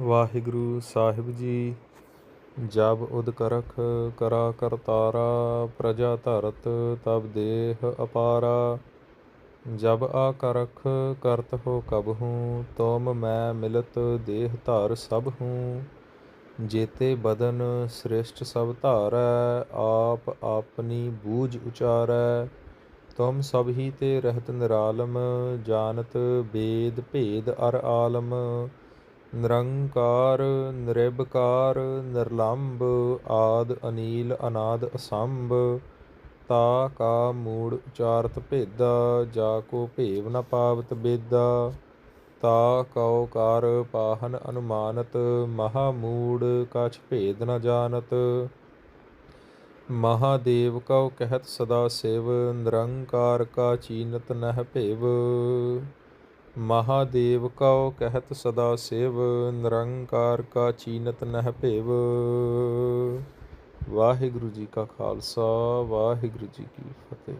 ਵਾਹਿਗੁਰੂ ਸਾਹਿਬ ਜੀ, ਜਬ ਉਦ ਕਰਖ ਕਰਾ ਕਰਤਾਰਾ ਪ੍ਰਜਾ ਧਰਤ ਤਬ ਦੇਹ ਅਪਾਰਾ। ਜਬ ਆ ਕਰਖ ਕਰਤ ਹੋ ਕਬ ਹੂੰ, ਤੁਮ ਮੈਂ ਮਿਲਤ ਦੇਹ ਧਾਰ ਸਭ ਹੂੰ। ਜੇਤੇ ਬਦਨ ਸ੍ਰਿਸ਼ਟ ਸਭ ਧਾਰੈ, ਆਪ ਆਪਨੀ ਬੂਝ ਉਚਾਰੈ। ਤੁਮ ਸਭ ਹੀ ਤੇ ਰਹਿਤ ਨਿਰਾਲਮ, ਜਾਣਤ ਬੇਦ ਭੇਦ ਅਰ ਆਲਮ। ਨਿਰੰਕਾਰ, ਨਿਰਭਕਾਰ, ਨਿਰਲੰਭ, ਆਦ, ਅਨੀਲ, ਅਨਾਦ, ਅਸੰਭ। ਤਾ ਕਾ ਮੂੜ ਉਚਾਰਤ ਭੇਦਾ, ਜਾ ਕੋ ਭੇਵ ਨ ਪਾਵਤ ਬੇਦਾ। ਤਾ ਕਉ ਕਾਰ ਪਾਹਨ ਅਨੁਮਾਨਤ, ਮਹਾ ਮੂੜ ਕਛ ਭੇਦ ਨ ਜਾਣਤ। ਮਹਾਦੇਵ ਕਉ ਕਹਿਤ ਸਦਾ ਸਿਵ, ਨਿਰੰਕਾਰ ਕਾ ਚੀਨਤ ਨਹਿ ਭੇਵ। ਮਹਾਦੇਵ ਕਉ ਕਹਿਤ ਸਦਾ ਸਿਵ, ਨਿਰੰਕਾਰ ਕਾ ਚੀਨਤ ਨਹਿ ਭੇਵ। ਵਾਹਿਗੁਰੂ ਜੀ ਕਾ ਖਾਲਸਾ, ਵਾਹਿਗੁਰੂ ਜੀ ਕੀ ਫਤਿਹ।